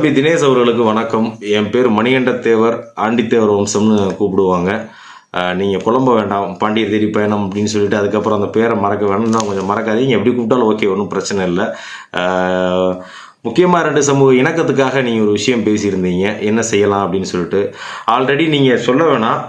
தம்பி தினேஷ் அவர்களுக்கு வணக்கம். என் பேர் மணிகண்டத்தேவர் ஆண்டித்தேவர் வம்சம்னு கூப்பிடுவாங்க. நீங்கள் குழம்ப வேண்டாம் பாண்டியர் தேடி பயணம் அப்படின்னு சொல்லிட்டு அதுக்கப்புறம் அந்த பேரை மறக்க வேணும்னா கொஞ்சம் மறக்காதீங்க. எப்படி கூப்பிட்டாலும் ஓகே ஒன்றும் பிரச்சனை இல்லை. முக்கியமாக ரெண்டு சமூக இணக்கத்துக்காக நீங்கள் ஒரு விஷயம் பேசியிருந்தீங்க. என்ன செய்யலாம் அப்படின்னு சொல்லிட்டு. ஆல்ரெடி நீங்கள் சொல்ல வேணாம்.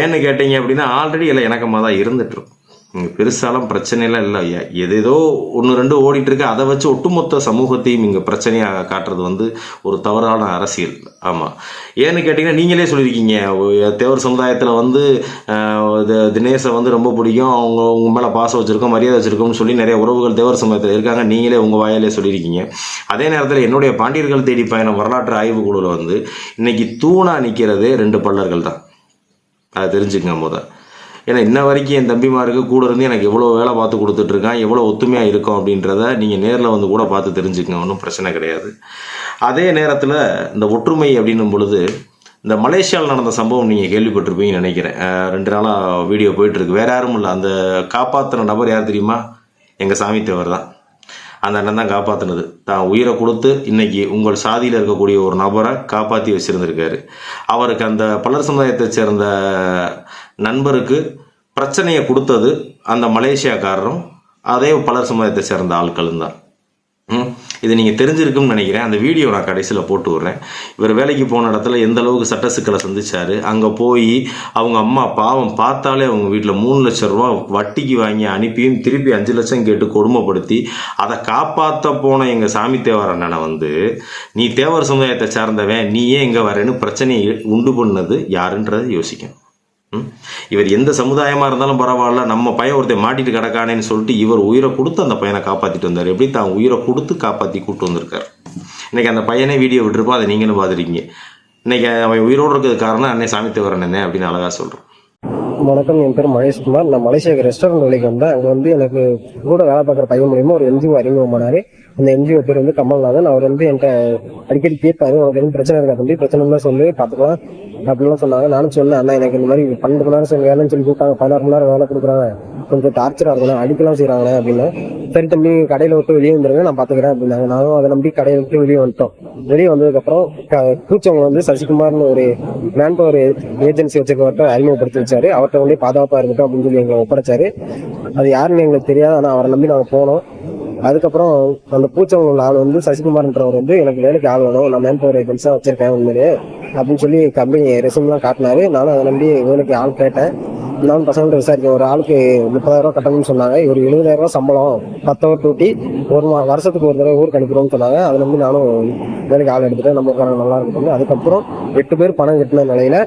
ஏன்னு கேட்டீங்க அப்படின்னா ஆல்ரெடி எல்லாம் இணக்கமாக தான் இருந்துட்டுருக்கும் இங்கே பெருசாலாம் பிரச்சனைலாம் இல்லை. ஐயா எதேதோ ஒன்று ரெண்டு ஓடிட்டுருக்கு. அதை வச்சு ஒட்டுமொத்த சமூகத்தையும் இங்கே பிரச்சனையாக காட்டுறது வந்து ஒரு தவறான அரசியல். ஆமாம் ஏன்னு கேட்டிங்கன்னா நீங்களே சொல்லியிருக்கீங்க தேவர் சமுதாயத்தில் வந்து தினேசை இது- தினேஷை வந்து ரொம்ப பிடிக்கும். அவங்க உங்க மேலே பாசம் வச்சுருக்கோம் மரியாதை வச்சுருக்கோம்னு சொல்லி நிறைய உறவுகள் தேவர் சமுதாயத்தில் இருக்காங்க. நீங்களே உங்கள் வாயாலே சொல்லியிருக்கீங்க அதே நேரத்தில் என்னுடைய பாண்டியர்கள் தேடி பயணம் வரலாற்று ஆய்வுக்குழுவில் வந்து இன்னைக்கு தூணாக நிற்கிறது ரெண்டு பல்லர்கள் தான். அதை தெரிஞ்சுக்கங்க முதல் ஏன்னா இன்ன வரைக்கும் என் தம்பிமாருக்கு கூட இருந்து எனக்கு எவ்வளோ வேலை பார்த்து கொடுத்துட்ருக்கான் எவ்வளோ ஒத்துமையாக இருக்கும் அப்படின்றத நீங்கள் நேரில் வந்து கூட பார்த்து தெரிஞ்சுக்கங்க ஒன்றும் பிரச்சனை கிடையாது. அதே நேரத்தில் இந்த ஒற்றுமை அப்படின்னும் பொழுது இந்த மலேசியாவில் நடந்த சம்பவம் நீங்கள் கேள்விப்பட்டிருப்பீங்கன்னு நினைக்கிறேன். ரெண்டு நாளாக வீடியோ போயிட்டுருக்கு வேறு யாரும் இல்லை. அந்த காப்பாற்றின நபர் யார் தெரியுமா? எங்கள் சாமி தேவர் தான். அந்த அண்ணன் தான் காப்பாற்றினது தான் உயிரை கொடுத்து இன்றைக்கி உங்கள் சாதியில் இருக்கக்கூடிய ஒரு நபரை காப்பாற்றி வச்சுருந்துருக்காரு. அவருக்கு அந்த பலர் சமுதாயத்தை சேர்ந்த நண்பருக்கு பிரச்சனையை கொடுத்தது அந்த மலேசியாக்காரரும் அதே பலர் சமுதாயத்தை சேர்ந்த ஆட்களும் தான். இது நீங்கள் தெரிஞ்சிருக்கும்னு நினைக்கிறேன். அந்த வீடியோ நான் கடைசியில் போட்டு விட்றேன். இவர் வேலைக்கு போன இடத்துல எந்த அளவுக்கு சட்ட சிக்கலை சந்திச்சாரு? அங்கே போய் அவங்க அம்மா பாவம் பார்த்தாலே அவங்க வீட்டில் மூணு லட்சம் ரூபா வட்டிக்கு வாங்கி அனுப்பியும் திருப்பி அஞ்சு லட்சம் கேட்டு கொடுமைப்படுத்தி அதை காப்பாற்ற போன எங்கள் சாமி தேவர் அண்ணனை வந்து நீ தேவர் சமுதாயத்தை சார்ந்தவன் நீ ஏன் இங்கே வரேன்னு பிரச்சனையை உண்டு பண்ணது யாருன்றதை யோசிக்கணும். இவர் எந்த சமுதாயமாக இருந்தாலும் பரவாயில்ல நம்ம பையன் ஒருத்தன் மாட்டிட்டு கிடக்கானேன்னு சொல்லிட்டு இவர் உயிரை கொடுத்து அந்த பையனை காப்பாற்றிட்டு வந்தார். எப்படி தான் உயிரை கொடுத்து காப்பாற்றி கூப்பிட்டு வந்திருக்காரு? இன்னைக்கு அந்த பையனே வீடியோ விட்டுருப்போம் அதை நீங்களும் பார்த்துருக்கீங்க. இன்னைக்கு அவன் உயிரோடு இருக்கிறது காரணம் அன்னை சாமி தேவரன் என்ன அப்படின்னு அழகாக சொல்கிறோம் வணக்கம் என் பேர் மகேஷ்குமார் நான் மலேசியாவுக்கு ரெஸ்டாரண்ட் வேலைக்கு வந்தேன். அங்கே வந்து எனக்கு கூட வேலை பார்க்குற பையன் மூலியமா ஒரு என்ஜிஓ அறிமுகமானார். அந்த என்ஜிஓ பேர் வந்து கமல்நாதன். அவர் வந்து என்கிட்ட அடிக்கடி கேட்பாரு உனக்கு எதுவும் பிரச்சனை இருக்கா தம்பி? பிரச்சனை இருந்தால் சொல்லி பார்த்துக்கலாம். அப்படிலாம் சொன்னாங்க. நானும் சொன்னேன் அண்ணா எனக்கு இந்த மாதிரி பன்னெண்டு மணி நேரம் சொல்லி வேலைன்னு சொல்லி கூப்பிட்டாங்க. பதினாறு மணி நேரம் வேலை கொடுக்குறாங்க. கொஞ்சம் டார்ச்சராக இருக்கணும். அடிக்கலாம் செய்கிறாங்களே அப்படின்னு. சரி தம்பி கடையில் விட்டு வெளியே வந்துருங்க நான் பார்த்துக்கிறேன் அப்படின்னாங்க. நானும் அதை நம்பி கடையை விட்டு வெளியே வந்துட்டோம். வெளியே வந்ததுக்கப்புறம் க- வந்து சசிகுமார்னு ஒரு மேன் பவர் ஏஜென்சி வச்சுருக்கவர்கிட்ட அறிமுகப்படுத்தி வச்சாரு. அவர்கிட்ட வந்து பாதுகாப்பாக இருக்கட்டும் அப்படின்னு சொல்லி எங்களை ஒப்படைச்சாரு. அது யாருன்னு எங்களுக்கு தெரியாது. ஆனால் அவரை நம்பி நாங்கள் போனோம். அதுக்கப்புறம் அந்த பூச்சவங்க உள்ள ஆள் வந்து சசிகுமார்ன்றவர் வந்து எனக்கு வேலைக்கு ஆள் வேணும் நான் மேன் பவர் ஏஜென்சியாக வச்சிருக்கேன் உண்மையிலே அப்படின்னு சொல்லி கம்பெனி ரெசியூம்லாம் காட்டினாரு. நானும் அதை நம்பி வேலைக்கு ஆள் கேட்டேன். நானும் பசங்கள்ட்ட விசாரிக்கேன் ஒரு ஆளுக்கு முப்பதாயிரம் ரூபாய் கட்டணும்னு சொன்னாங்க. ஒரு எழுபதாயிரம் சம்பளம் பத்து ஹவர் டூட்டி ஒரு மா வருஷத்துக்கு ஒரு தடவை ஊருக்கு அனுப்புறோம்னு சொன்னாங்க. அதை நம்பி நானும் வேலைக்கு ஆள் எடுத்துட்டேன். நம்ம உட்கார நல்லா இருக்கும் அதுக்கப்புறம் எட்டு பேர் பணம் கட்டின நிலையில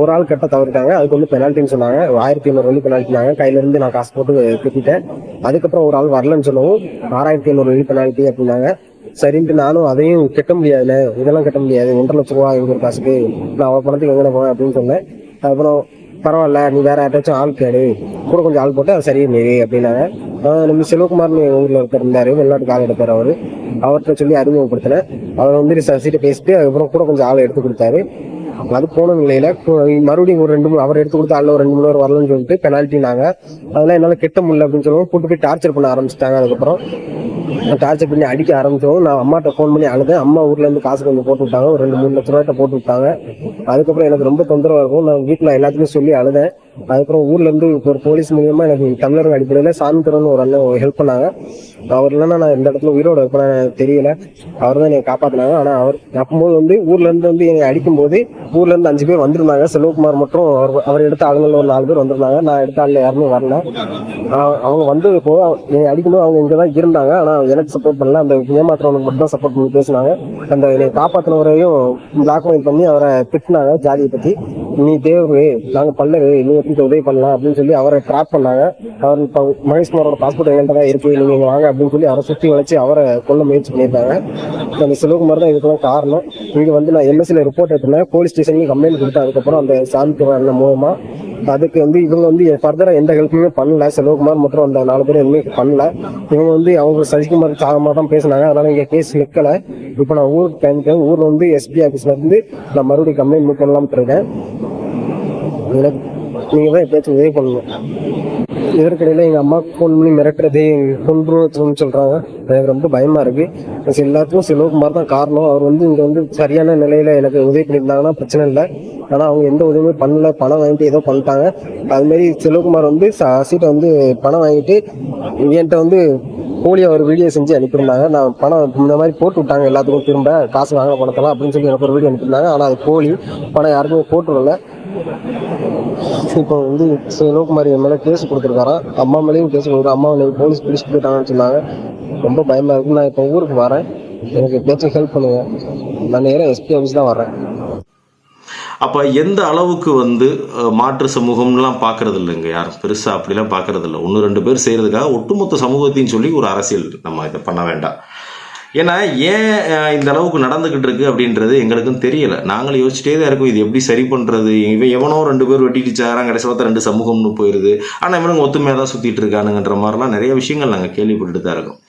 ஒரு ஆள் கட்ட தவறிட்டாங்க. அதுக்கு வந்து பெனால்ட்டின்னு சொன்னாங்க. ஆயிரத்தி ஐநூறு வழி பெனால்ட்டினாங்க கையில இருந்து நான் காசு போட்டு கட்டிட்டேன் அதுக்கப்புறம் ஒரு ஆள் வரலன்னு சொல்லவும் ஆறாயிரத்தி ஐநூறு வழி பெனால்ட்டி அப்படின்னாங்க. சரின்ட்டு நானும் அதையும் கட்ட முடியாதுல இதெல்லாம் கட்ட முடியாது. ஒன்றரை லட்ச ரூபா இவங்க ஒரு காசுக்கு நான் அவள் பணத்துக்கு எங்கே போவேன் அப்படின்னு சொன்னேன். அப்புறம் பரவாயில்ல நீ வேற யார்ட்டாச்சும் ஆள் கேடு கூட கொஞ்சம் ஆள் போட்டு அது சரியே அப்படின்னாங்க. நம்ம செல்வகுமார்னு எங்கள் ஊரில் ஒருத்தர் இருந்தார். வெளிநாட்டுக்கு ஆள் எடுப்பார் அவர். அவர்கிட்ட சொல்லி அறிமுகப்படுத்தினேன். அவர் வந்து சசிட்டு பேசிட்டு அதுக்கப்புறம் கூட கொஞ்சம் ஆள் எடுத்து கொடுத்தாரு. அது போன நிலையில மறுபடியும் ஒரு ரெண்டு மூணு அவர் எடுத்து கொடுத்து ஆள் ஒரு ரெண்டு மூணு வரலன்னு சொல்லிட்டு பெனால்ட்டினாங்க அதெல்லாம் என்னால கெட்ட முடியல அப்படின்னு சொல்லவும் கூட்டு போய் டார்ச்சர் பண்ண ஆரம்பிச்சிட்டாங்க அதுக்கப்புறம். டார்ச்சர் பண்ணி அடிக்க ஆரம்பிச்சோம் நான் அம்மாட்ட ஃபோன் பண்ணி அழுதேன். அம்மா ஊர்ல இருந்து காசு கொஞ்சம் போட்டு விட்டாங்க. ஒரு ரெண்டு மூணு லட்ச ரூபாய்ட்ட போட்டு விட்டாங்க. அதுக்கப்புறம் எனக்கு ரொம்ப தொந்தரவா இருக்கும். நான் வீட்டுல எல்லாத்துக்கும் சொல்லி அழுதேன். அதுக்கப்புறம் ஊர்ல இருந்து ஒரு போலீஸ் மூலியமா எனக்கு தமிழர்கள் அடிப்படையில சாமி தரன்னு ஒரு அண்ணன் ஹெல்ப் பண்ணாங்க. அவர் இல்லைன்னா நான் இந்த இடத்துல உயிரோட இருப்பேன் எனக்கு தெரியல. அவர் தான் என்னை காப்பாத்தினாங்க. ஆனா அவர் அப்போது வந்து ஊர்ல இருந்து வந்து என்னை அடிக்கும் போது ஊர்ல இருந்து அஞ்சு பேர் வந்திருந்தாங்க. செல்வகுமார் மட்டும் அவர் அவர் எடுத்த ஆளுங்களில் ஒரு நாலு பேர் வந்திருந்தாங்க. நான் எடுத்த ஆளுல யாருமே வரல. அவங்க வந்து போ என்னை அடிக்கும்போது அவங்க இங்கே தான் இருந்தாங்க. ஆனா எனக்கு சப்போர்ட் பண்ணல. அந்த ஏமாத்துறவனுக்கு மட்டும் தான் சப்போர்ட் பண்ணி பேசினாங்க. அந்த என்னை காப்பாத்தினவரையும் பிளாக்மெயில் பண்ணி அவரை திட்டினாங்க ஜாதியை பத்தி. நீ தேவரு நாங்க பல்லரு நீங்க எப்படி உதவி பண்ணலாம் அப்படின்னு சொல்லி அவரை ட்ராப் பண்ணாங்க. அவர் இப்போ மகேஷ்குமாரோட பாஸ்போர்ட் எங்கள்கிட்ட தான் இருக்கு நீங்க இங்க வாங்க அப்படின்னு சொல்லி அவரை சுற்றி வளைச்சு அவரை கொல்ல முயற்சி பண்ணியிருந்தாங்க அந்த சிவகுமார் தான் இதுக்கெல்லாம் காரணம். இங்க வந்து நான் எம்எஸ்சியில் ரிப்போர்ட் எடுத்தேன் போலீஸ் ஸ்டேஷனுக்கு கம்ப்ளைண்ட் கொடுத்தேன். அதுக்கப்புறம் அந்த சாந்தி அந்த மூலமா. அதுக்கு வந்து இவங்க வந்து ஃபர்தரா எந்த ஹெல்ப்புமே பண்ணல. செல்வகுமார் மற்றும் அந்த நாலு பேர் எதுவுமே பண்ணல. இவங்க வந்து அவங்க சசிகுமார் சாதமாக தான் பேசினாங்க. அதனால இங்க கேஸ் நிற்கல இப்போ நான் ஊருக்கு கிளம்பிட்டேன். ஊர்ல வந்து எஸ்பி ஆஃபீஸ்லேருந்து நான் மறுபடியும் கம்ப்ளைண்ட் மூவ் பண்ணலாம்னு இருக்கேன். எனக்கு நீங்கள் தான் எப்பயாச்சும் உதவி பண்ணணும். இதற்கிடையில் எங்கள் அம்மா ஃபோன் பண்ணி மிரட்டுறது கொன்றுன்னு சொல்கிறாங்க எனக்கு ரொம்ப பயமாக இருக்குது எல்லாத்துக்கும் சிவகுமார் தான் காரணம். அவர் வந்து இங்கே வந்து சரியான நிலையில் எனக்கு உதவி பண்ணியிருந்தாங்கன்னா பிரச்சனை இல்லை. ஆனால் அவங்க எந்த உதவியுமே பண்ணல. பணம் வாங்கிட்டு ஏதோ பண்ணிட்டாங்க. அதுமாரி மாதிரி சிவகுமார் வந்து சீட்டை வந்து பணம் வாங்கிட்டு என்கிட்ட வந்து போலியா ஒரு வீடியோ செஞ்சு அனுப்பியிருந்தாங்க. நான் பணம் இந்த மாதிரி போட்டு விட்டாங்க எல்லாத்துக்கும் திரும்ப. காசு வாங்க பணத்தெல்லாம் அப்படின்னு சொல்லி எனக்கு ஒரு வீடியோ அனுப்பியிருந்தாங்க. ஆனால் அது போலி. பணம் யாருக்குமே போட்டு இப்போ வந்து சிவகுமார் என் மேலே கேஸ் கொடுத்துருக்காராம் அம்மா மேலேயும் கேஸ் கொடுக்குறேன் அம்மா மேலே போலீஸ் பிடிச்சிட்டு போயிட்டாங்கன்னு சொன்னாங்க. ரொம்ப பயமாக இருக்கு. நான் இப்போ ஊருக்கு வரேன். எனக்கு எப்படியாச்சும் ஹெல்ப் பண்ணுங்க. நான் நேராக எஸ்பி ஆஃபீஸ் தான் வரேன் அப்போ எந்த அளவுக்கு வந்து மாற்று சமூகம்லாம் பார்க்கறது இல்லைங்க யாரும்? பெருசாக அப்படிலாம் பார்க்கறது இல்லை ஒன்று ரெண்டு பேர் செய்கிறதுக்காக ஒட்டுமொத்த சமூகத்தையும் சொல்லி ஒரு அரசியல் நம்ம இதை பண்ண வேண்டாம். ஏன்னா ஏன் இந்த அளவுக்கு நடந்துக்கிட்டு இருக்கு அப்படின்றது எங்களுக்கும் தெரியல. நாங்களும் யோசிச்சுட்டே தான் இருக்கோம் இது எப்படி சரி பண்ணுறது இவன் எவனோ ரெண்டு பேர் வெட்டிட்டு சாரான் கடைசியில் ரெண்டு சமூகம்னு போயிடுது ஆனால் இவனுங்க ஒத்துமையாக தான் சுற்றிட்டு இருக்கானுங்கன்ற மாதிரிலாம் நிறைய விஷயங்கள் நாங்கள் கேள்விப்பட்டு தான் இருக்கோம்.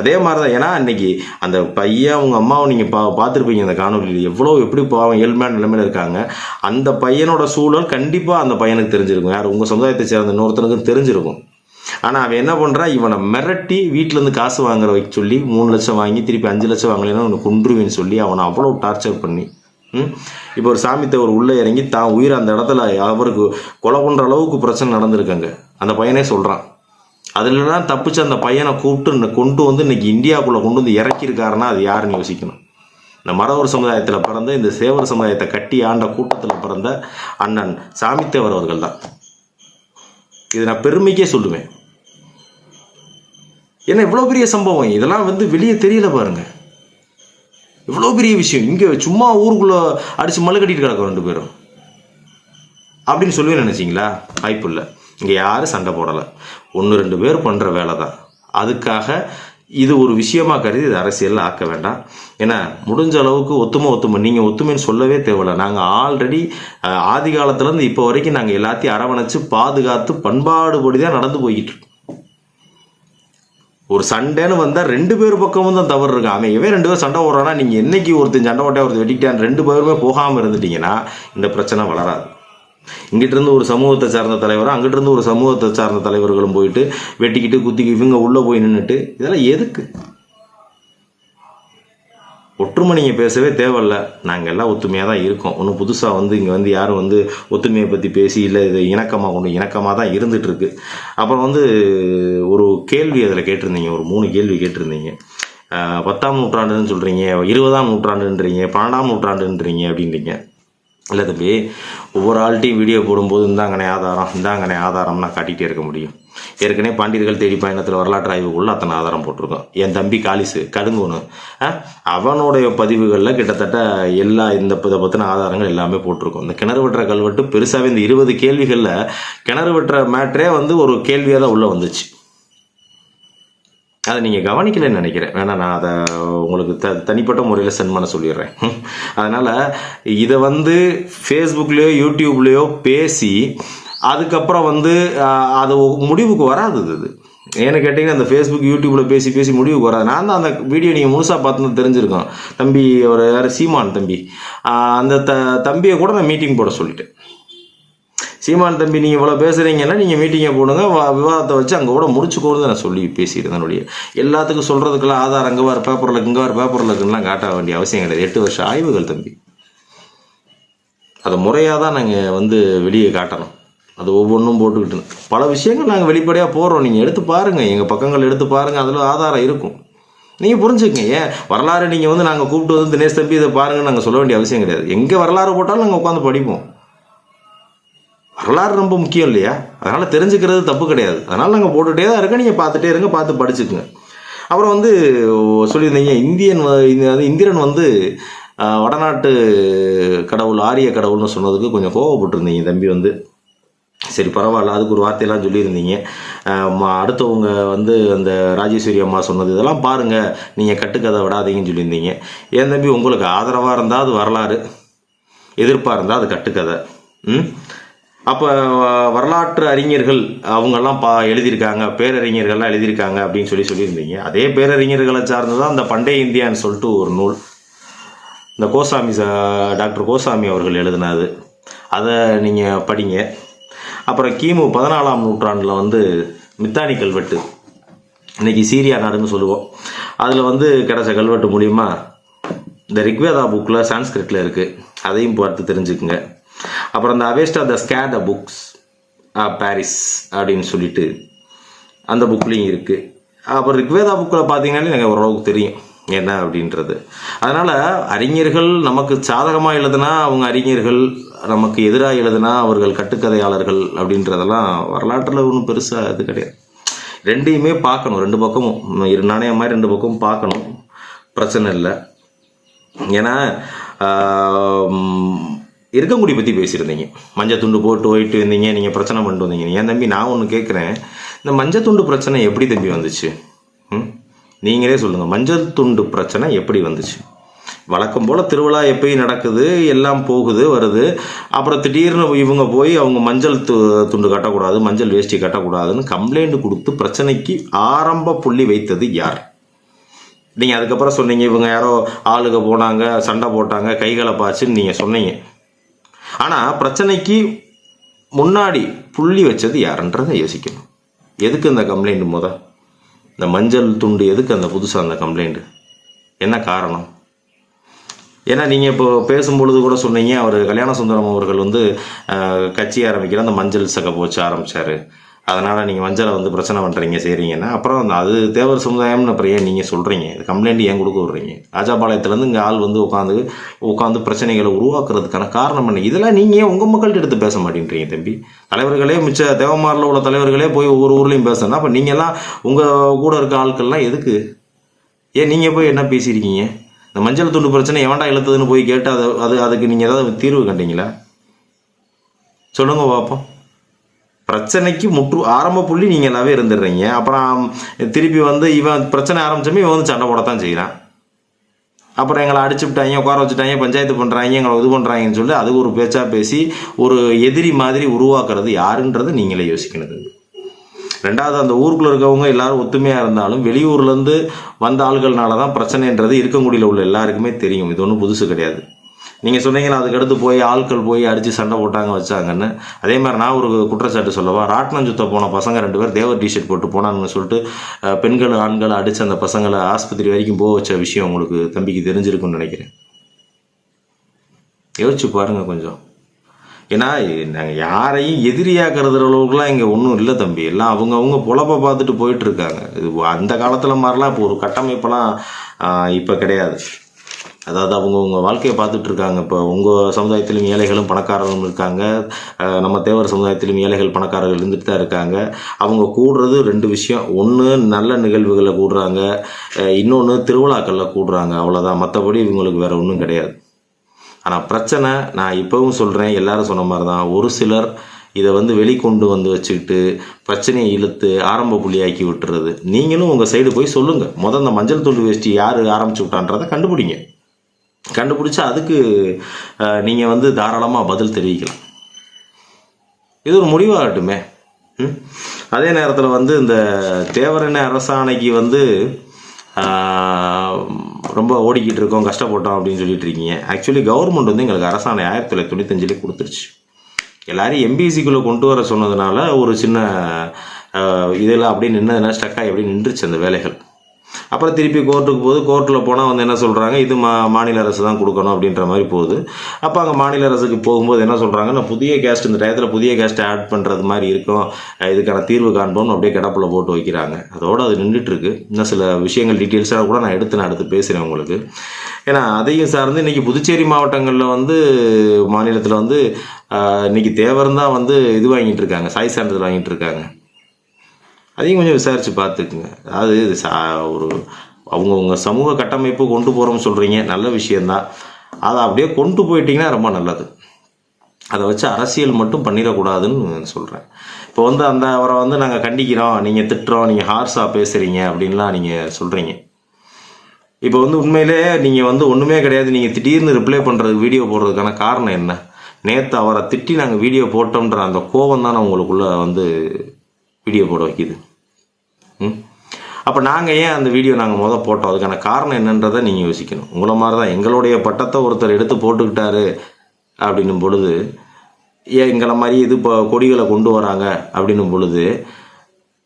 அதே மாதிரி தான் ஏன்னா அன்னைக்கு அந்த பையன் அவங்க அம்மாவை நீங்கள் பா பார்த்துருப்பீங்க அந்த காணொலியில். எவ்வளோ எப்படி பாவம் ஏழ்மையான நிலைமையில இருக்காங்க. அந்த பையனோட சூழல் கண்டிப்பாக அந்த பையனுக்கு தெரிஞ்சிருக்கும். யார் உங்கள் சமுதாயத்தை சேர்ந்த இன்னொருத்தனுக்கும் தெரிஞ்சிருக்கும். ஆனால் அவன் என்ன பண்ணுறான் இவனை மிரட்டி வீட்டிலேருந்து காசு வாங்குற வைக்க சொல்லி மூணு லட்சம் வாங்கி திருப்பி அஞ்சு லட்சம் வாங்கலைன்னா அவனை கொன்றுவேன்னு சொல்லி அவனை அவ்வளோ டார்ச்சர் பண்ணி. இப்போ ஒரு சாமித்தவர் உள்ளே இறங்கி தான் உயிர் அந்த இடத்துல அவருக்கு கொலை பண்ணுற அளவுக்கு பிரச்சனை நடந்திருக்காங்க அந்த பையனே சொல்கிறான் அதுலலாம் தப்பிச்சு அந்த பையனை கூப்பிட்டு கொண்டு வந்து இன்னைக்கு இந்தியாவுக்குள்ளே கொண்டு வந்து இறக்கியிருக்காருன்னா அது யாருன்னு யோசிக்கணும். இந்த மறவர் சமுதாயத்தில் பிறந்த இந்த சேவர் சமுதாயத்தை கட்டி ஆண்ட கூட்டத்தில் பிறந்த அண்ணன் சாமித்தேவர் அவர்கள் தான் இது நான் பெருமைக்கே சொல்லுவேன். ஏன்னா இவ்வளோ பெரிய சம்பவம். இதெல்லாம் வந்து வெளியே தெரியல பாருங்க. இவ்வளோ பெரிய விஷயம். இங்கே சும்மா ஊருக்குள்ளே அடித்து மல்லு கட்டிட்டு கிடக்க ரெண்டு பேரும். அப்படின்னு சொல்லி நினச்சிங்களா? வாய்ப்பு இல்லை. இங்கே யாரும் சண்டை போடலை. ஒன்று ரெண்டு பேர் பண்ணுற வேலை தான். அதுக்காக இது ஒரு விஷயமா கருதி இது அரசியலில் ஆக்க வேண்டாம். ஏன்னா முடிஞ்ச அளவுக்கு ஒத்துமை ஒத்துமை. நீங்கள் ஒத்துமைன்னு சொல்லவே தேவையில்ல. நாங்கள் ஆல்ரெடி ஆதி காலத்துலேருந்து இப்போ வரைக்கும் நாங்கள் எல்லாத்தையும் அரவணைச்சு பாதுகாத்து பண்பாடுபடி தான் நடந்து போய்கிட்டு இருக்கோம். ஒரு சண்டைன்னு வந்தால் ரெண்டு பேர் பக்கமும் தான் தவறு இருக்கு. அவன் இவன் ரெண்டு பேரும் சண்டை போடுறான்னா நீங்கள் என்னைக்கு ஒருத்தன் சண்டை ஓட்டை ஒருத்தர் வெட்டிக்கிட்டான் ரெண்டு பேருமே போகாமல் இருந்துட்டீங்கன்னா இந்த பிரச்சனை வளராது. இங்கிட்டிருந்து ஒரு சமூகத்தை சார்ந்த தலைவரும் அங்கிட்டிருந்து ஒரு சமூகத்தை சார்ந்த தலைவர்களும் போயிட்டு வெட்டிக்கிட்டு குத்திக்கிட்டு இவங்க உள்ளே போய் நின்றுட்டு இதெல்லாம் எதுக்கு? ஒற்றுமை நீங்கள் பேசவே தேவையில்ல. நாங்கள் எல்லாம் ஒத்துமையாக தான் இருக்கோம். ஒன்றும் புதுசாக வந்து இங்கே வந்து யாரும் வந்து ஒத்துமையை பற்றி பேசி இல்லை இது இணக்கமாக கொண்டு இணக்கமாக தான் இருந்துகிட்ருக்கு அப்புறம் வந்து ஒரு கேள்வி அதில் கேட்டிருந்தீங்க. ஒரு மூணு கேள்வி கேட்டிருந்தீங்க. பத்தாம் நூற்றாண்டுன்னு சொல்கிறீங்க இருபதாம் நூற்றாண்டுன்றீங்க பன்னெண்டாம் நூற்றாண்டுன்றீங்க அப்படின்றீங்க. இல்லை தம்பி ஒவ்வொரு ஆள்கிட்டையும் வீடியோ போடும்போது இந்தாங்கனே ஆதாரம் இந்தாங்கனே ஆதாரம் நான் காட்டிகிட்டே இருக்க முடியும். ஏற்கனவே பாண்டியர்கள் தேடி பயணத்தில் வரலாற்று ஆய்வுக்குள்ள அத்தனை ஆதாரம் போட்டிருக்கோம். என் தம்பி காலிசு கடுங்கோனு அவனுடைய பதிவுகளில் கிட்டத்தட்ட எல்லா இந்த இதை பற்றின ஆதாரங்கள் எல்லாமே போட்டிருக்கோம். இந்த கிணறு வெட்டுற கல்வெட்டு பெருசாகவே இந்த இருபது கேள்விகளில் கிணறு வெட்டுற மேட்ரே வந்து ஒரு கேள்வியாக தான் உள்ளே வந்துச்சு. அதை நீங்கள் கவனிக்கலைன்னு நினைக்கிறேன். வேணா நான் அதை உங்களுக்கு த தனிப்பட்ட முறையில் சென்ட் பண்ண சொல்லிடுறேன். அதனால் இதை வந்து ஃபேஸ்புக்லேயோ யூடியூப்லேயோ பேசி அதுக்கப்புறம் வந்து அது முடிவுக்கு வராது அது. ஏன்னு கேட்டிங்கன்னா அந்த ஃபேஸ்புக் யூடியூப்பில் பேசி பேசி முடிவுக்கு வராது. நான் தான் அந்த வீடியோ நீங்கள் முழுசாக பார்த்து தெரிஞ்சிருக்கோம். தம்பி ஒரு யார்? சீமான் தம்பி. அந்த த தம்பியை கூட நான் மீட்டிங் போட சொல்லிட்டேன். சீமான் தம்பி நீங்கள் இவ்வளோ பேசுகிறீங்கன்னா நீங்கள் மீட்டிங்கை போடுங்க. விவாதத்தை வச்சு அங்கே கூட முடிச்சுக்கோன்னு நான் சொல்லி பேசியிருந்தேன் என்னுடைய எல்லாத்துக்கும் சொல்கிறதுக்கெல்லாம் ஆதார் அங்கே வர பேப்பரில் இங்கே வர பேப்பரில் இருக்குன்னா காட்ட வேண்டிய அவசியம் கிடையாது. எட்டு வருஷம் ஆய்வுகள் தம்பி. அதை முறையாக தான் நாங்கள் வந்து வெளியே காட்டணும். அது ஒவ்வொன்றும் போட்டுக்கிட்டு பல விஷயங்கள் நாங்கள் வெளிப்படையாக போடுறோம். நீங்கள் எடுத்து பாருங்கள் எங்கள் பக்கங்கள் எடுத்து பாருங்கள் அதில் ஆதாரம் இருக்கும். நீங்கள் புரிஞ்சுக்கங்க. ஏன்? வரலாறு நீங்கள் வந்து நாங்கள் கூப்பிட்டு வந்து தினேஷ் தம்பி இதை பாருங்கன்னு நாங்கள் சொல்ல வேண்டிய அவசியம் கிடையாது. எங்கே வரலாறு போட்டாலும் நாங்கள் உட்காந்து படிப்போம். வரலாறு ரொம்ப முக்கியம் இல்லையா? அதனால் தெரிஞ்சுக்கிறது தப்பு கிடையாது. அதனால் நாங்கள் போட்டுகிட்டே தான் இருக்க நீங்கள் பார்த்துட்டே இருங்க. பார்த்து படிச்சுக்குங்க. அப்புறம் வந்து சொல்லியிருந்தீங்க இந்தியன் வ- இந்த அது இந்திரன் வந்து வடநாட்டு கடவுள் ஆரிய கடவுள்னு சொன்னதுக்கு கொஞ்சம் கோவப்பட்டிருந்தீங்க தம்பி வந்து. சரி பரவாயில்ல. அதுக்கு ஒரு வார்த்தையெல்லாம் சொல்லியிருந்தீங்க. அடுத்தவங்க வந்து அந்த ராஜேஸ்வரி அம்மா சொன்னது இதெல்லாம் பாருங்கள் நீங்கள் கட்டுக்கதை விடாதீங்கன்னு சொல்லியிருந்தீங்க. ஏன் தம்பி உங்களுக்கு ஆதரவாக இருந்தால் அது வரலாறு. எதிர்ப்பாக இருந்தால் அது கட்டுக்கதை. ம்? அப்போ வரலாற்று அறிஞர்கள் அவங்கெல்லாம் பா எழுதியிருக்காங்க. பேரறிஞர்கள்லாம் எழுதியிருக்காங்க அப்படின்னு சொல்லி சொல்லியிருந்தீங்க. அதே பேரறிஞர்களை சார்ந்து தான் அந்த பண்டைய இந்தியான்னு சொல்லிட்டு ஒரு நூல். இந்த கோசாமி சா- டாக்டர் கோசாமி அவர்கள் எழுதினது. அதை நீங்கள் படிங்க. அப்புறம் கிமு பதினாலாம் நூற்றாண்டில் வந்து மித்தானி கல்வெட்டு. இன்றைக்கி சீரியா நாடுன்னு சொல்லுவோம். அதில் வந்து கிடச்ச கல்வெட்டு மூலிமா இந்த ரிக்வேதா புக்கில் சான்ஸ்கிரிட்டில் இருக்குது அதையும் பார்த்து தெரிஞ்சுக்குங்க. அப்புறம் இந்த அவேஸ்ட் ஆஃப் த ஸ்கேட புக்ஸ் பாரிஸ் அப்படின்னு சொல்லிட்டு அந்த புக்லேயும் இருக்குது அப்புறம் ரிக்வேதா புக்கில் பார்த்தீங்கன்னாலே எனக்கு ஓரளவுக்கு தெரியும் என்ன அப்படின்றது. அதனால் அறிஞர்கள் நமக்கு சாதகமாக எழுதுனா அவங்க அறிஞர்கள் நமக்கு எதிராக எழுதுனா அவர்கள் கட்டுக்கதையாளர்கள் அப்படின்றதெல்லாம் வரலாற்றில் ஒன்றும் பெருசாக இது கிடையாது. ரெண்டையுமே பார்க்கணும் ரெண்டு பக்கமும். இரு நாணயம் மாதிரி ரெண்டு பக்கமும் பார்க்கணும். பிரச்சனை இல்லை. ஏன்னா இருக்கங்குடி பற்றி பேசியிருந்தீங்க. மஞ்சள் துண்டு போட்டு போயிட்டு இருந்தீங்க நீங்கள் பிரச்சனை பண்ணிட்டு வந்தீங்க. ஏன் தம்பி நான் ஒன்று கேட்குறேன் இந்த மஞ்சள் துண்டு பிரச்சனை எப்படி தம்பி வந்துச்சு? ம்? நீங்களே சொல்லுங்கள் மஞ்சள் துண்டு பிரச்சனை எப்படி வந்துச்சு? வழக்கம் போல் திருவிழா எப்பயும் நடக்குது எல்லாம் போகுது வருது. அப்புறம் திடீர்னு இவங்க போய் அவங்க மஞ்சள் து துண்டு கட்டக்கூடாது மஞ்சள் வேஷ்டி கட்டக்கூடாதுன்னு கம்ப்ளைண்ட் கொடுத்து பிரச்சனைக்கு ஆரம்ப புள்ளி வைத்தது யார்? நீங்கள் அதுக்கப்புறம் சொன்னீங்க இவங்க யாரோ ஆளுங்க போனாங்க சண்டை போட்டாங்க கைகளை பாய்ச்சுன்னு நீங்கள் சொன்னீங்க. ஆனால் பிரச்சனைக்கு முன்னாடி புள்ளி வச்சது யாருன்றதை யோசிக்கணும். எதுக்கு இந்த கம்ப்ளைண்ட் முத? இந்த மஞ்சள் துண்டு எதுக்கு அந்த புதுசாக அந்த கம்ப்ளைண்ட்டு என்ன காரணம்? ஏன்னா நீங்கள் இப்போ பேசும்பொழுது கூட சொன்னீங்க அவர் கல்யாண சுந்தரம் அவர்கள் வந்து கட்சி ஆரம்பிக்கிற அந்த மஞ்சள் சகப்பு வச்சு ஆரம்பித்தார் அதனால் நீங்கள் மஞ்சளை வந்து பிரச்சனை பண்ணுறீங்க செய்கிறீங்கன்னா அப்புறம் அந்த அது தேவர் சமுதாயம்னு அப்புறம் ஏன் நீங்கள் சொல்கிறீங்க இது கம்ப்ளைண்ட் ஏன் கொடுக்க விடுறீங்க ராஜாபாளையத்துலேருந்து இங்கே ஆள் வந்து உட்காந்து உட்காந்து பிரச்சனைகளை உருவாக்குறதுக்கான காரணம் என்ன? இதெல்லாம் நீங்கள் ஏன் உங்கள் மக்கள்கிட்ட எடுத்து பேச மாட்டேன்றீங்க தம்பி? தலைவர்களே மிச்ச தேவமாரில் உள்ள தலைவர்களே போய் ஒவ்வொரு ஊர்லேயும் பேசணும் அப்போ நீங்கள்லாம் உங்கள் கூட இருக்க ஆட்கள்லாம் எதுக்கு? ஏன் நீங்கள் போய் என்ன பேசியிருக்கீங்க? இந்த மஞ்சள் துண்டு பிரச்சனை எவன்டா இழுத்ததுன்னு போய் கேட்டு அதை அது அதுக்கு நீங்கள் ஏதாவது தீர்வு கண்டீங்களா? சொல்லுங்க பார்ப்போம். பிரச்சனைக்கு முற்று ஆரம்ப புள்ளி நீங்களாவே இருந்துடுறீங்க. அப்புறம் திருப்பி வந்து இவன் பிரச்சனை ஆரம்பிச்சமே இவன் வந்து சண்டை போடத்தான் செய்கிறான் அப்புறம் எங்களை அடிச்சு விட்டாங்க உட்கார வச்சுட்டாங்க பஞ்சாயத்து பண்ணுறாங்க எங்களை இது பண்ணுறாங்கன்னு சொல்லி அது ஒரு பேச்சாக பேசி ஒரு எதிரி மாதிரி உருவாக்குறது யாருன்றது நீங்களே யோசிக்கணுது ரெண்டாவது அந்த ஊருக்குள்ள இருக்கவங்க எல்லாரும் ஒத்துமையாக இருந்தாலும் வெளியூர்லேருந்து வந்த ஆள்கள்னால தான் பிரச்சனைன்றது இருக்கங்குடியில் உள்ள எல்லாருக்குமே தெரியும். இது ஒன்றும் புதுசு கிடையாது. நீங்கள் சொன்னீங்கன்னா அதுக்கடுத்து போய் ஆட்கள் போய் அடித்து சண்டை போட்டாங்க வச்சாங்கன்னு. அதே மாதிரி நான் ஒரு குற்றச்சாட்டு சொல்லவா? ராட்னம் சுத்த போன பசங்க ரெண்டு பேர் தேவர் டிஷர்ட் போட்டு போனாங்கன்னு சொல்லிட்டு பெண்கள் ஆண்கள் அடித்து அந்த பசங்களை ஆஸ்பத்திரி வரைக்கும் போக வச்ச விஷயம் உங்களுக்கு தம்பிக்கு தெரிஞ்சிருக்குன்னு நினைக்கிறேன். யோசிச்சு பாருங்கள் கொஞ்சம். ஏன்னா நாங்கள் யாரையும் எதிரியாக்கிறது அளவுக்குலாம் இங்கே ஒன்றும் இல்லை தம்பி. எல்லாம் அவங்கவுங்க பொழப்பை பார்த்துட்டு போயிட்டுருக்காங்க. இது அந்த காலத்தில் மாதிரிலாம் இப்போ ஒரு கட்டமைப்பெல்லாம் இப்போ கிடையாது. அதாவது அவங்கவுங்க வாழ்க்கையை பார்த்துட்டு இருக்காங்க இப்போ உங்கள் சமுதாயத்திலும் ஏழைகளும் பணக்காரர்களும் இருக்காங்க. நம்ம தேவர் சமுதாயத்திலும் ஏழைகள் பணக்காரர்கள் இருந்துட்டு தான் இருக்காங்க. அவங்க கூடுறது ரெண்டு விஷயம். ஒன்று நல்ல நிகழ்வுகளை கூடுறாங்க. இன்னொன்று திருவிழாக்களில் கூடுறாங்க. அவ்வளோதான் மற்றபடி இவங்களுக்கு வேறு ஒன்றும் கிடையாது. ஆனால் பிரச்சனை நான் இப்போவும் சொல்கிறேன் எல்லாரும் சொன்ன மாதிரி தான் ஒரு சிலர் இதை வந்து வெளிக்கொண்டு வந்து வச்சுக்கிட்டு பிரச்சனையை இழுத்து ஆரம்ப புள்ளியாக்கி விட்டுறது. நீங்களும் உங்கள் சைடு போய் சொல்லுங்கள் முதல் இந்த மஞ்சள் தொழில் வேஷ்டி யார் ஆரம்பிச்சு விட்டான்றதை கண்டுபிடிங்க. கண்டுபிடிச்சா அதுக்கு நீங்கள் வந்து தாராளமாக பதில் தெரிவிக்கலாம். இது ஒரு முடிவாகட்டுமே. அதே நேரத்தில் வந்து இந்த தேவரண அரசாணைக்கு வந்து ரொம்ப ஓடிக்கிட்டு இருக்கோம் கஷ்டப்பட்டோம் அப்படின்னு சொல்லிட்டு இருக்கீங்க. ஆக்சுவலி கவர்மெண்ட் வந்து எங்களுக்கு அரசாணை ஆயிரத்தி தொள்ளாயிரத்தி தொண்ணூத்தஞ்சிலே கொடுத்துருச்சு. எல்லாரையும் எம்பிசிக்குள்ளே கொண்டு வர சொன்னதுனால ஒரு சின்ன இதெல்லாம் அப்படியே நின்னதுனா ஸ்டக் ஆகி அப்படியே நின்றுச்சு அந்த வேலைகள். அப்புறம் திருப்பி கோர்ட்டுக்கு போகுது. கோர்ட்டில் போனால் வந்து என்ன சொல்கிறாங்க இது மா மாநில அரசு தான் கொடுக்கணும் அப்படின்ற மாதிரி போகுது. அப்போ அங்கே மாநில அரசுக்கு போகும்போது என்ன சொல்கிறாங்க நான் புதிய கேஸ்ட் இந்த டயத்தில் புதிய கேஸ்ட் ஆட் பண்ணுறது மாதிரி இருக்கும். இதுக்கான தீர்வு காண்போம்னு அப்படியே கிடப்பில் போட்டு வைக்கிறாங்க. அதோடு அது நின்றுட்டுருக்கு இன்னும் சில விஷயங்கள் டீட்டெயில்ஸாக கூட நான் எடுத்து நான் எடுத்து பேசுகிறேன் உங்களுக்கு. ஏன்னா அதையும் சார்ந்து இன்றைக்கி புதுச்சேரி மாவட்டங்களில் வந்து மாநிலத்தில் வந்து இன்றைக்கி இன்னைக்கு தேவரம் தான் வந்து இது வாங்கிட்டு இருக்காங்க. சாய் சான்றிதழ் வாங்கிட்டு இருக்காங்க. அதையும் கொஞ்சம் விசாரித்து பார்த்துக்குங்க. அதாவது இது சா ஒரு அவங்கவுங்க சமூக கட்டமைப்பு கொண்டு போகிறோம்னு சொல்கிறீங்க நல்ல விஷயந்தான் அதை அப்படியே கொண்டு போயிட்டிங்கன்னா ரொம்ப நல்லது. அதை வச்சு அரசியல் மட்டும் பண்ணிடக்கூடாதுன்னு சொல்கிறேன் இப்போ வந்து அந்த அவரை வந்து நாங்கள் கண்டிக்கிறோம். நீங்கள் திட்டுறோம். நீங்கள் ஹார்ஸாக பேசுகிறீங்க அப்படின்லாம் நீங்கள் சொல்கிறீங்க இப்போ வந்து உண்மையிலே நீங்கள் வந்து ஒன்றுமே கிடையாது. நீங்கள் திடீர்னு ரிப்ளை பண்ணுறதுக்கு வீடியோ போடுறதுக்கான காரணம் என்ன? நேற்று அவரை திட்டி நாங்கள் வீடியோ போட்டோம்ன்ற அந்த கோபம் தானே உங்களுக்குள்ளே வந்து வீடியோ போட வைக்கிது. ம்? அப்போ நாங்கள் ஏன் அந்த வீடியோ நாங்கள் முதல் போட்டோம்? அதுக்கான காரணம் என்னன்றதை நீங்கள் யோசிக்கணும். உங்களை மாதிரி தான் எங்களுடைய பட்டத்தை ஒருத்தர் எடுத்து போட்டுக்கிட்டாரு அப்படின்னும் பொழுது ஏன் எங்களை மாதிரி இது இப்போ கொடிகளை கொண்டு வராங்க அப்படின்னும் பொழுது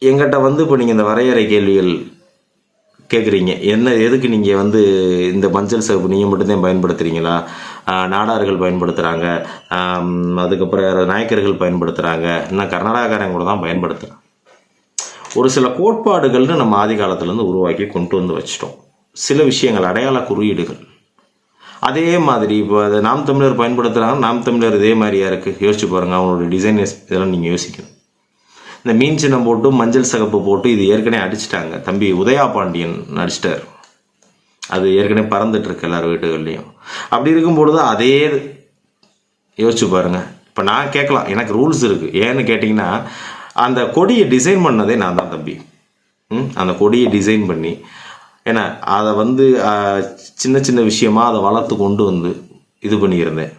எங்கிட்ட வந்து இப்போ நீங்கள் இந்த வரையறை கேள்விகள் கேட்குறீங்க என்ன எதுக்கு நீங்கள் வந்து இந்த மஞ்சள் சிவப்பு நீங்கள் மட்டும்தான் பயன்படுத்துகிறீங்களா நாடார்கள் பயன்படுத்துகிறாங்க அதுக்கப்புறம் நாயக்கர்கள் பயன்படுத்துகிறாங்க இன்னும் கர்நாடகாக்காரங்க கூட தான் பயன்படுத்துகிறாங்க ஒரு சில கோட்பாடுகள்னு நம்ம ஆதி காலத்துலேருந்து உருவாக்கி கொண்டு வந்து வச்சிட்டோம். சில விஷயங்கள் அடையாள குறியீடுகள். அதே மாதிரி இப்போ அதை நாம் தமிழர் பயன்படுத்துகிறாங்க நாம் தமிழர் இதே மாதிரியா இருக்குது யோசிச்சு பாருங்கள் அவங்களோட டிசைனர்ஸ் இதெல்லாம் நீங்கள் யோசிக்கணும். இந்த மீன் சின்னம் போட்டு மஞ்சள் சகப்பு போட்டு இது ஏற்கனவே அடிச்சிட்டாங்க. தம்பி உதயா பாண்டியன் நடிச்சிட்டார். அது ஏற்கனவே பறந்துட்டுருக்கு எல்லார் வீட்டுகள்லேயும். அப்படி இருக்கும் பொழுது அதே யோசிச்சு பாருங்க. இப்போ நான் கேட்கலாம் எனக்கு ரூல்ஸ் இருக்குது ஏன்னு கேட்டிங்கன்னா அந்த கொடியை டிசைன் பண்ணதே நான் தான் தம்பி. ம் அந்த கொடியை டிசைன் பண்ணி ஏன்னா அதை வந்து சின்ன சின்ன விஷயமாக அதை வளர்த்து கொண்டு வந்து இது பண்ணியிருந்தேன்.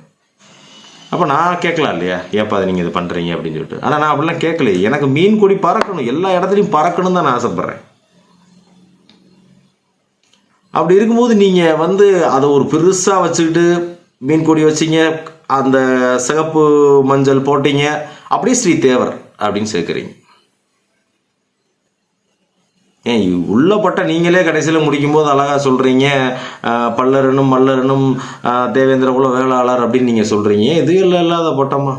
அப்போ நான் கேட்கலாம் இல்லையா? ஏப்பா அதை நீங்கள் இது பண்ணுறீங்க அப்படின்னு சொல்லிட்டு. ஆனால் நான் அப்படிலாம் கேட்கல எனக்கு மீன் கொடி பறக்கணும். எல்லா இடத்துலையும் பறக்கணும் தான் நான் ஆசைப்பட்றேன். அப்படி இருக்கும்போது நீங்கள் வந்து அதை ஒரு பெருசாக வச்சுக்கிட்டு மீன் கொடி வச்சீங்க அந்த சிகப்பு மஞ்சள் போட்டீங்க. அப்படியே ஸ்ரீ தேவர். அப்படின்னு சேர்க்குறீங்க. ஏன் இ- உள்ளப்பட்ட நீங்களே கடைசியில் முடிக்கும்போது அழகாக சொல்கிறீங்க பல்லரனும் மல்லரனும் தேவேந்திர குல வேளாளர் அப்படின்னு நீங்கள் சொல்கிறீங்க இது இல்லை இல்லாத பட்டமா?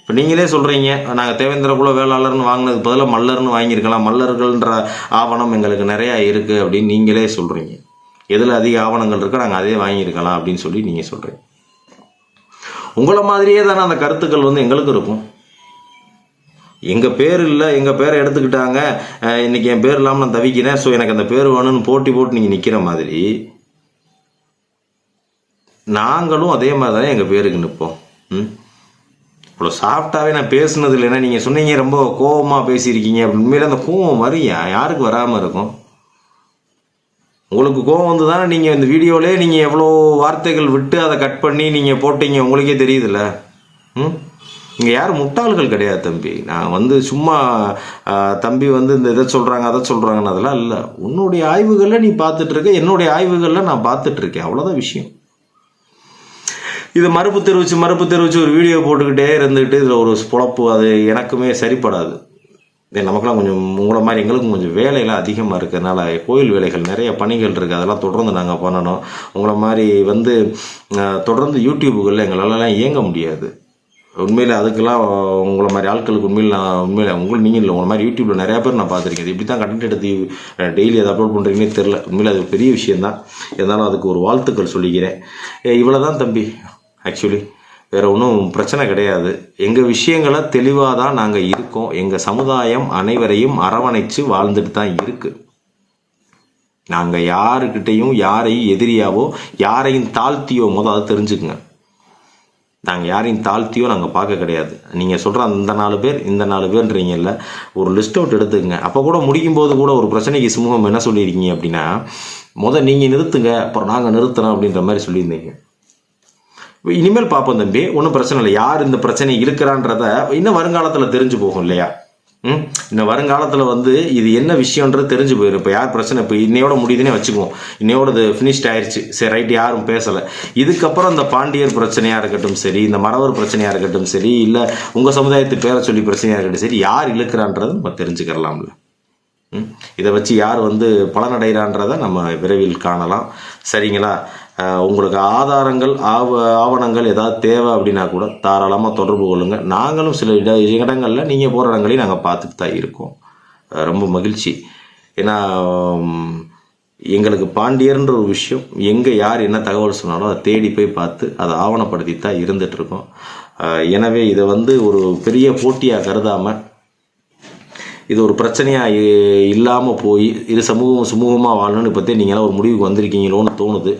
இப்போ நீங்களே சொல்கிறீங்க நாங்கள் தேவேந்திர குல வேளாளர்னு வாங்கினதுக்கு பதிலாக மல்லர்னு வாங்கியிருக்கலாம் மல்லர்கள்ன்ற ஆவணம் எங்களுக்கு நிறையா இருக்குது அப்படின்னு நீங்களே சொல்கிறீங்க எதில் அதிக ஆவணங்கள் இருக்கோ நாங்கள் அதே வாங்கியிருக்கலாம் அப்படின்னு சொல்லி நீங்கள் சொல்கிறீங்க உங்களை மாதிரியே தானே அந்த கருத்துக்கள் வந்து எங்களுக்கு இருக்கும். எங்கள் பேர் இல்லை எங்கள் பேரை எடுத்துக்கிட்டாங்க. இன்றைக்கி என் பேர் இல்லாமல் நான் தவிக்கிறேன். ஸோ எனக்கு அந்த பேர் வேணும்னு போட்டி போட்டு நீங்கள் நிற்கிற மாதிரி நாங்களும் அதே மாதிரி தானே எங்கள் பேருக்கு நிற்போம் ம்? இவ்வளோ சாஃப்டாகவே நான் பேசுனது இல்லைன்னா நீங்கள் சொன்னீங்க ரொம்ப கோவமாக பேசியிருக்கீங்க. அப்படின்னு உண்மையில அந்த கோவம் மாதிரி யாருக்கு வராமல் இருக்கும்? உங்களுக்கு கோவம் வந்து தானே நீங்கள் இந்த வீடியோவிலே நீங்கள் எவ்வளோ வார்த்தைகள் விட்டு அதை கட் பண்ணி நீங்கள் போட்டீங்க? உங்களுக்கே தெரியுதுல்ல. ம்? இங்கே யாரும் முட்டாள்கள் கிடையாது தம்பி. நான் வந்து சும்மா தம்பி வந்து இந்த இதை சொல்கிறாங்க அதை சொல்கிறாங்கன்னு அதெல்லாம் இல்லை. உன்னுடைய ஆய்வுகளில் நீ பார்த்துட்ருக்க என்னுடைய ஆய்வுகளில் நான் பார்த்துட்ருக்கேன் அவ்வளோதான் விஷயம். இது மறுப்பு தெரிவித்து மறுப்பு தெரிவித்து ஒரு வீடியோ போட்டுக்கிட்டே இருந்துக்கிட்டு இதில் ஒரு பொழப்பு அது எனக்குமே சரிப்படாது. நமக்கெல்லாம் கொஞ்சம் உங்களை மாதிரி எங்களுக்கும் கொஞ்சம் வேலையெல்லாம் அதிகமாக இருக்கிறதுனால கோயில் வேலைகள் நிறைய பணிகள் இருக்குது அதெல்லாம் தொடர்ந்து நாங்கள் பண்ணணும். உங்களை மாதிரி வந்து தொடர்ந்து யூடியூபுகளில் எங்களாலலாம் இயங்க முடியாது. உண்மையில் அதுக்கெல்லாம் உங்களை மாதிரி ஆட்களுக்கு உண்மையில் நான் உண்மையில் உங்களுக்கு நீங்கள் இல்லை உங்களை மாதிரி யூடியூப்பில் நிறையா பேர் நான் பார்த்துருக்கேன். இப்படி தான் கண்டென்ட் எடுத்து டெய்லி அதை அப்லோட் பண்ணுறீங்கன்னே தெரில உண்மையில் அது பெரிய விஷயந்தான் இருந்தாலும் அதுக்கு ஒரு வாழ்த்துக்கள் சொல்லிக்கிறேன். இவ்வளோ தான் தம்பி. ஆக்சுவலி வேற ஒன்றும் பிரச்சனை கிடையாது. எங்கள் விஷயங்களை தெளிவாக தான் நாங்கள் இருக்கோம். எங்கள் சமுதாயம் அனைவரையும் அரவணைச்சு வாழ்ந்துட்டு தான் இருக்குது நாங்கள் யாருக்கிட்டேயும் யாரையும் எதிரியாவோ யாரையும் தாழ்த்தியோ மொதல் அதை தெரிஞ்சுக்குங்க. நாங்கள் யாரையும் தாழ்த்தியோ நாங்கள் பார்க்க கிடையாது. நீங்கள் சொல்கிற அந்த நாலு பேர் இந்த நாலு பேர்ன்றீங்கல்ல ஒரு லிஸ்ட் அவுட் எடுத்துக்கங்க. அப்போ கூட முடிக்கும் போது கூட ஒரு பிரச்சனைக்கு சுமூகம் என்ன சொல்லியிருக்கீங்க அப்படின்னா முத நீங்கள் நிறுத்துங்க அப்புறம் நாங்கள் நிறுத்துறோம் அப்படின்ற மாதிரி சொல்லியிருந்தீங்க. இனிமேல் பார்ப்போம் தம்பி ஒன்றும் பிரச்சனை இல்லை. யார் இந்த பிரச்சனை இருக்கிறான்றத இன்னும் வருங்காலத்தில் தெரிஞ்சு போகும் இல்லையா? ம்? இந்த வருங்காலத்தில் வந்து இது என்ன விஷயன்றது தெரிஞ்சு போயிடும் இப்போ யார் பிரச்சனை? இப்போ இன்னையோட முடியுதுன்னே வச்சுக்குவோம். இன்னையோட இது ஃபினிஷ்ட் ஆயிடுச்சு சரி ரைட் யாரும் பேசலை. இதுக்கப்புறம் இந்த பாண்டியர் பிரச்சனையாக இருக்கட்டும் சரி இந்த மறவர் பிரச்சனையாக இருக்கட்டும் சரி இல்லை உங்கள் சமுதாயத்து பேரை சொல்லி பிரச்சனையாக இருக்கட்டும் சரி யார் இழுக்கிறான்றது நம்ம தெரிஞ்சுக்கிறலாம்ல ம். இதை வச்சு யார் வந்து பலனடைகிறான்றதை நம்ம விரைவில் காணலாம். சரிங்களா? உங்களுக்கு ஆதாரங்கள் ஆவ ஆவணங்கள் ஏதாவது தேவை அப்படின்னா கூட தாராளமாக தொடர்பு கொள்ளுங்கள் நாங்களும் சில இட இடங்களில் நீங்கள் போகிற இடங்களையும் நாங்கள் பார்த்துட்டு தான் இருக்கோம். ரொம்ப மகிழ்ச்சி. ஏன்னா எங்களுக்கு பாண்டியர்ன்ற ஒரு விஷயம் எங்கே யார் என்ன தகவல் சொன்னாலும் அதை தேடி போய் பார்த்து அதை ஆவணப்படுத்தி தான் இருந்துகிட்ருக்கோம் எனவே இதை வந்து ஒரு பெரிய போட்டியாக கருதாமல் இது ஒரு பிரச்சனையாக இல்லாமல் போய் இரு சமூகம் சுமூகமாக வாழணும்னு இப்போத்தே நீங்களாம் ஒரு முடிவுக்கு வந்திருக்கீங்களோன்னு தோணுது.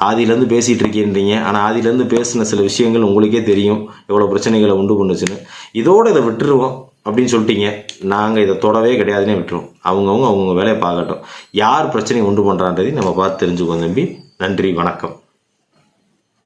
ஆதியிலேருந்து பேசிகிட்டு இருக்கேன்றீங்க. ஆனால் ஆதியிலேருந்து பேசின சில விஷயங்கள் உங்களுக்கே தெரியும். எவ்வளோ பிரச்சனைகளை உண்டு பண்ணுச்சுன்னு. இதோட இதை விட்டுருவோம் அப்படின்னு சொல்லிட்டீங்க. நாங்கள் இதை தொடவே கிடையாதுன்னே விட்டுருவோம். அவங்கவுங்க அவங்கவுங்க வேலையை பார்க்கட்டும். யார் பிரச்சனையை உண்டு பண்ணுறான்றதையும் நம்ம பார்த்து தெரிஞ்சுக்கோம் தம்பி. நன்றி வணக்கம்.